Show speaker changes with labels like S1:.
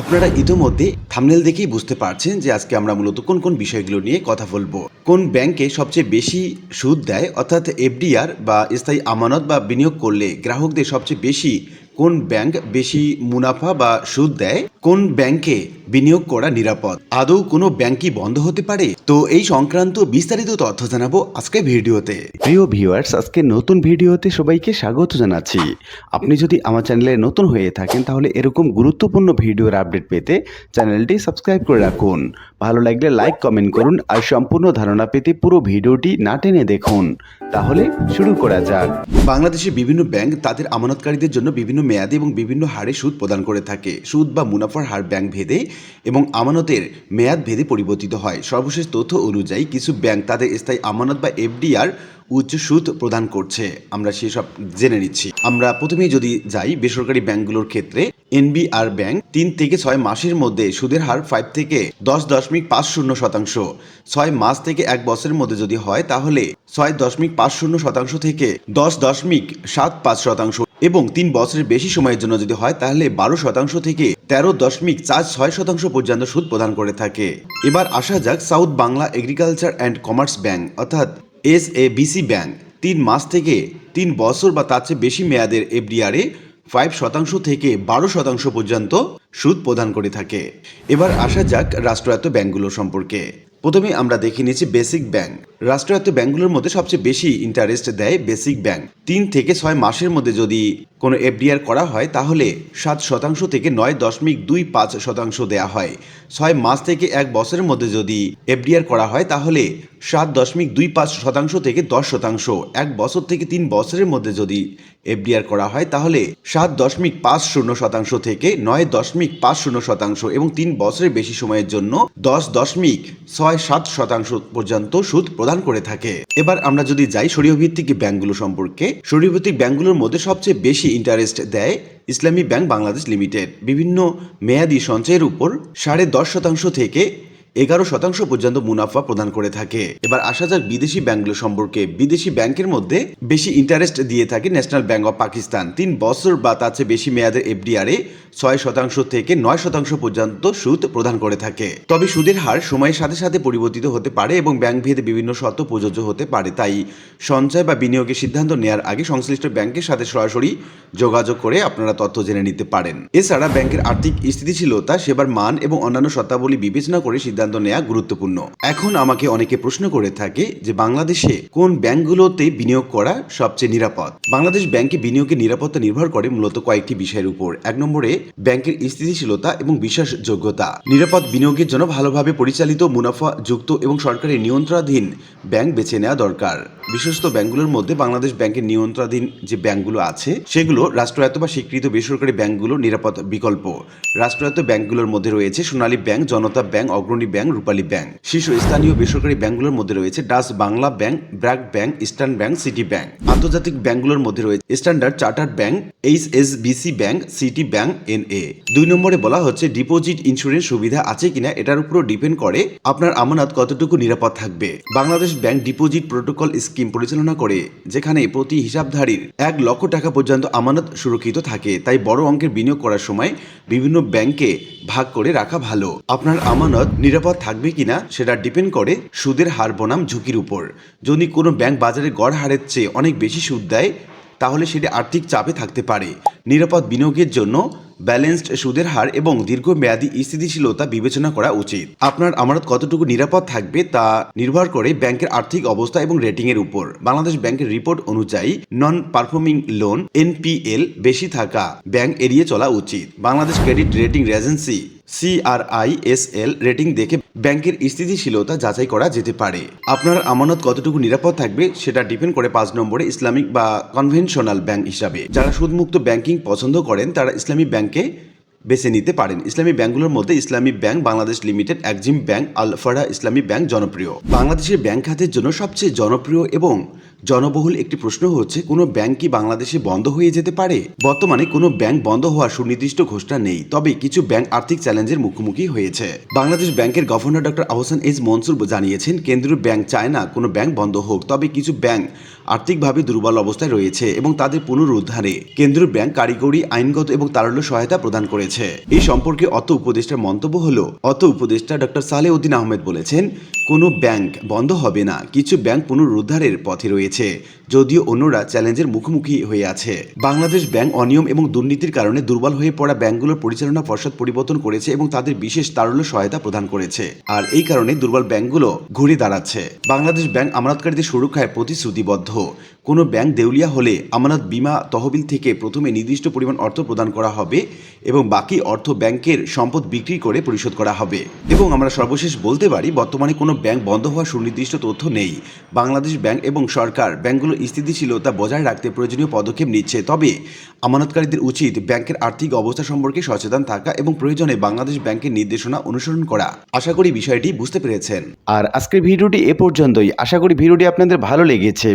S1: আপনারা ইতোমধ্যে থামনেল দেখেই বুঝতে পারছেন যে আজকে আমরা মূলত কোন কোন বিষয়গুলো নিয়ে কথা বলব। কোন ব্যাংকে সবচেয়ে বেশি সুদ দেয়, অর্থাৎ এফডিআর বা স্থায়ী আমানত বা বিনিয়োগ করলে গ্রাহকদের সবচেয়ে বেশি কোন ব্যাংক বেশি মুনাফা বা সুদ দেয়? কোন ব্যাংকে বিনিয়োগ করা নিরাপদ। আদৌ কোনো ব্যাংকই বন্ধ হতে পারে? তো এই সংক্রান্ত বিস্তারিত তথ্য জানাব আজকে ভিডিওতে। প্রিয় ভিউয়ার্স আজকে নতুন ভিডিওতে সবাইকে স্বাগত জানাচ্ছি। আপনি যদি আমার চ্যানেলে নতুন হয়ে থাকেন তাহলে এরকম গুরুত্বপূর্ণ ভিডিওর আপডেট পেতে চ্যানেলটি সাবস্ক্রাইব করে রাখুন। ভালো লাগলে লাইক কমেন্ট করুন আর সম্পূর্ণ ধারণা পেতে পুরো ভিডিওটি না টেনে দেখুন। তাহলে শুরু করা যাক। বাংলাদেশের বিভিন্ন ব্যাংক তাদের আমানতকারীদের জন্য বিভিন্ন মেয়াদে এবং বিভিন্ন হারে সুদ প্রদান করে থাকে। সুদ বা মুনাফার হার ব্যাংক ভেদে এবং আমানতের মেয়াদ ভেদে পরিবর্তিত হয়। সর্বশেষ তথ্য অনুযায়ী কিছু ব্যাংক তাদের স্থায়ী আমানত বা এফডিআর উচ্চ সুদ প্রদান করছে। আমরা সেসব জেনে নিচ্ছি। আমরা প্রথমেই যদি যাই বেসরকারি ব্যাংকগুলোর ক্ষেত্রে, এনবিআর ব্যাংক তিন থেকে ছয় মাসের মধ্যে সুদের হার ফাইভ থেকে দশ দশমিক পাঁচ শূন্য শতাংশ। ছয় মাস থেকে এক বছরের মধ্যে যদি হয়, তাহলে ছয় দশমিক পাঁচ শূন্য শতাংশ থেকে দশ দশমিক সাত পাঁচ শতাংশ এবং তিন বছরের বেশি সময়ের জন্য যদি হয়, তাহলে বারো শতাংশ থেকে তেরো দশমিক চার ছয় শতাংশ পর্যন্ত সুদ প্রদান করে থাকে। এবার আসা যাক south Bangla agriculture and commerce bank, অর্থাৎ S A B C bank. তিন মাস থেকে তিন বছর বা তার চেয়ে বেশি মেয়াদের এফডিআরে ফাইভ শতাংশ থেকে বারো শতাংশ পর্যন্ত সুদ প্রদান করে থাকে। এবার আসা যাক রাষ্ট্রায়ত্ত ব্যাংকগুলো সম্পর্কে। প্রথমে আমরা দেখে নিয়েছি বেসিক ব্যাংক। রাষ্ট্রায়ত্ত ব্যাংকগুলোর মধ্যে সবচেয়ে বেশি ইন্টারেস্ট দেয় বেসিক ব্যাংক। তিন থেকে ছয় মাসের মধ্যে যদি কোনো এফডিআর করা হয়, তাহলে সাত শতাংশ থেকে নয় দশমিক দুই পাঁচ শতাংশ দেওয়া হয়। ছয় মাস থেকে এক বছরের মধ্যে যদি এফডিআর করা হয়, তাহলে সাত দশমিক দুই পাঁচ শতাংশ থেকে দশ শতাংশ। এক বছর থেকে তিন বছরের মধ্যে যদি এফডিআর করা হয়, তাহলে সাত দশমিক পাঁচ শূন্য শতাংশ থেকে নয় দশমিক পাঁচ শূন্য শতাংশ এবং তিন বছরের বেশি সময়ের জন্য দশ দশমিক ছয় সাত শতাংশ পর্যন্ত সুদ প্রদান করে থাকে। এবার আমরা যদি যাই সরিয় ভিত্তিক ব্যাংকগুলো সম্পর্কে সরিয় ভিত্তিক ব্যাংকগুলোর মধ্যে সবচেয়ে বেশি ইন্টারেস্ট দেয় ইসলামী ব্যাংক বাংলাদেশ লিমিটেড বিভিন্ন মেয়াদি সঞ্চয়ের উপর সাড়ে দশ শতাংশ থেকে এগারো শতাংশ পর্যন্ত মুনাফা প্রদান করে থাকে। এবার আসা যাক বিদেশি ব্যাংকগুলো সম্পর্কে বিদেশি ব্যাংকের মধ্যে বেশি ইন্টারেস্ট দিয়ে থাকে ন্যাশনাল ব্যাংক অফ পাকিস্তান তিন বছর বা তার চেয়ে বেশি মেয়াদের এফডিআরে ছয় শতাংশ থেকে নয় শতাংশ পর্যন্ত সুদ প্রদান করে থাকে। তবে সুদের হার সময়ের সাথে সাথে পরিবর্তিত হতে পারে এবং ব্যাংক ভেদে বিভিন্ন শর্ত প্রযোজ্য হতে পারে। তাই সঞ্চয় বা বিনিয়োগের সিদ্ধান্ত নেওয়ার আগে সংশ্লিষ্ট ব্যাংকের সাথে সরাসরি যোগাযোগ করে আপনারা তথ্য জেনে নিতে পারেন। এছাড়া ব্যাংকের আর্থিক স্থিতিশীলতা, সেবার মান এবং অন্যান্য শর্তাবলী বিবেচনা করে সিদ্ধান্ত নেওয়া গুরুত্বপূর্ণ। এখন আমাকে অনেকে প্রশ্ন করে থাকে যে বাংলাদেশে কোন ব্যাংকগুলোতে বিনিয়োগ করা সবচেয়ে নিরাপদ? বাংলাদেশ ব্যাংকে বিনিয়োগের নিরাপত্তা নির্ভর করে মূলত কয়েকটি বিষয়ের উপর। এক নম্বরে, ব্যাংকের স্থিতিশীলতা এবং বিশ্বাসযোগ্যতা। নিরাপদ বিনিয়োগের জন্য ভালোভাবে পরিচালিত মুনাফা যুক্ত এবং সরকারের নিয়ন্ত্রণাধীন ব্যাংক বেছে নেওয়া দরকার। বিশ্বস্ত ব্যাংকগুলোর মধ্যে বাংলাদেশ ব্যাংকের নিয়ন্ত্রণাধীন যে ব্যাংকগুলো আছে, সেগুলো রাষ্ট্রায়ত্ত বা স্বীকৃত বেসরকারি ব্যাংকগুলো নিরাপদ বিকল্প। রাষ্ট্রায়ত্ত ব্যাংকগুলোর মধ্যে রয়েছে Sonali bank, Janata bank, Agrani bank, Rupali bank. শীর্ষ স্থানীয় বেসরকারি ব্যাংকগুলোর মধ্যে রয়েছে Dutch Bangla bank, BRAC bank, eastern bank, city bank. আন্তর্জাতিক ব্যাংকগুলোর মধ্যে রয়েছে standard chartered bank H S B C bank, city bank N A দুই নম্বরে বলা হচ্ছে ডিপোজিট ইন্স্যুরেন্স সুবিধা আছে কিনা, এটার উপরও ডিপেন্ড করে আপনার আমানত কতটুকু নিরাপদ থাকবে। বাংলাদেশ ব্যাংক ডিপোজিট প্রোটোকল পরিচালনা করে, যেখানে প্রতি হিসাবধারীর এক লক্ষ টাকা পর্যন্ত আমানত সুরক্ষিত থাকে। তাই বড় অঙ্কের বিনিয়োগ করার সময় বিভিন্ন ব্যাংকে ভাগ করে রাখা ভালো। আপনার আমানত নিরাপদ থাকবে কিনা সেটা ডিপেন্ড করে সুদের হার বনাম ঝুঁকির উপর। যদি কোনো ব্যাংক বাজারে গড় হারের চেয়ে অনেক বেশি সুদ দেয় তাহলে সেটি আর্থিক চাপে থাকতে পারে। নিরাপদ বিনিয়োগের জন্য ব্যালেন্সড সুদের হার এবং দীর্ঘমেয়াদী স্থিতিশীলতা বিবেচনা করা উচিত। আপনার আমানত কতটুকু নিরাপদ থাকবে তা নির্ভর করে ব্যাংকের আর্থিক অবস্থা এবং রেটিং এর উপর। বাংলাদেশ ব্যাংকের রিপোর্ট অনুযায়ী নন পারফর্মিং লোন, এনপিএল, বেশি থাকা ব্যাংক এড়িয়ে চলা উচিত। Bangladesh credit rating agency CRISL rating দেখে ব্যাংকের স্থিতিশীলতা যাচাই করা যেতে পারে। আপনার আমানত কতটুকু নিরাপদ থাকবে সেটা ডিপেন্ড করে পাঁচ নম্বরে ইসলামিক বা কনভেনশনাল ব্যাংক হিসাবে। যারা সুদমুক্ত ব্যাংকিং পছন্দ করেন, তারা ইসলামী ব্যাংকে বেছে নিতে পারেন। ইসলামী ব্যাংকগুলোর মধ্যে Islami bank, Bangladesh limited, Exim bank Al-Arafah Islami bank জনপ্রিয়। বাংলাদেশের ব্যাংক খাতের জন্য সবচেয়ে জনপ্রিয় এবং জনবহুল একটি প্রশ্ন হচ্ছে, কোনো ব্যাংক কি বাংলাদেশে বন্ধ হয়ে যেতে পারে? বর্তমানে কোনো ব্যাংক বন্ধ হওয়ার সুনির্দিষ্ট ঘোষণা নেই, তবে কিছু ব্যাংক আর্থিক চ্যালেঞ্জের মুখোমুখি হয়েছে। বাংলাদেশ ব্যাংকের governor doctor Ahsan S Mansur জানিয়েছেন, কেন্দ্রীয় ব্যাংক চায় না কোনো ব্যাংক বন্ধ হোক, তবে কিছু ব্যাংক আর্থিকভাবে দুর্বল অবস্থায় রয়েছে এবং তাদের পুনরুদ্ধারে কেন্দ্রীয় ব্যাংক কারিগরি, আইনগত এবং তারল্য সহায়তা প্রদান করেছে। এই সম্পর্কে অত উপদেষ্টার মন্তব্য হলো অত উপদেষ্টা ডক্টর সালে উদ্দিন আহমেদ বলেছেন, কোনো ব্যাংক বন্ধ হবে না, কিছু ব্যাংক পুনরুদ্ধারের পথে রয়েছে, যদিও অন্যরা চ্যালেঞ্জের মুখোমুখি হয়ে আছে। বাংলাদেশ ব্যাংক অনিয়ম এবং দুর্নীতির কারণে দুর্বল হয়ে পড়া ব্যাংকগুলোর পরিচালনা পর্ষদ পরিবর্তন করেছে এবং তাদের বিশেষ তারল্য সহায়তা প্রদান করেছে। আর এই কারণে দুর্বল ব্যাংকগুলো ঘুরে দাঁড়াচ্ছে। বাংলাদেশ ব্যাংক আমানতকারীদের সুরক্ষায় প্রতিশ্রুতিবদ্ধ। কোনো ব্যাংক দেউলিয়া হলে আমানত বিমা তহবিল থেকে প্রথমে নির্দিষ্ট পরিমাণ অর্থ প্রদান করা হবে এবং বাকি অর্থ ব্যাংকের সম্পদ বিক্রি করে পরিশোধ করা হবে। এবং আমরা সর্বশেষ বলতে পারি, বর্তমানে কোনো ব্যাংক বন্ধ হওয়ার সুনির্দিষ্ট তথ্য নেই। বাংলাদেশ ব্যাংক এবং সরকার ব্যাংকগুলোর স্থিতিশীলতা বজায় রাখতে প্রয়োজনীয় পদক্ষেপ নিচ্ছে। তবে আমানতকারীদের উচিত ব্যাংকের আর্থিক অবস্থা সম্পর্কে সচেতন থাকা এবং প্রয়োজনে বাংলাদেশ ব্যাংকের নির্দেশনা অনুসরণ করা। আশা করি বিষয়টি বুঝতে পেরেছেন।
S2: আর আজকের ভিডিওটি এ পর্যন্তই। আশা করি ভিডিওটি আপনাদের ভালো লেগেছে।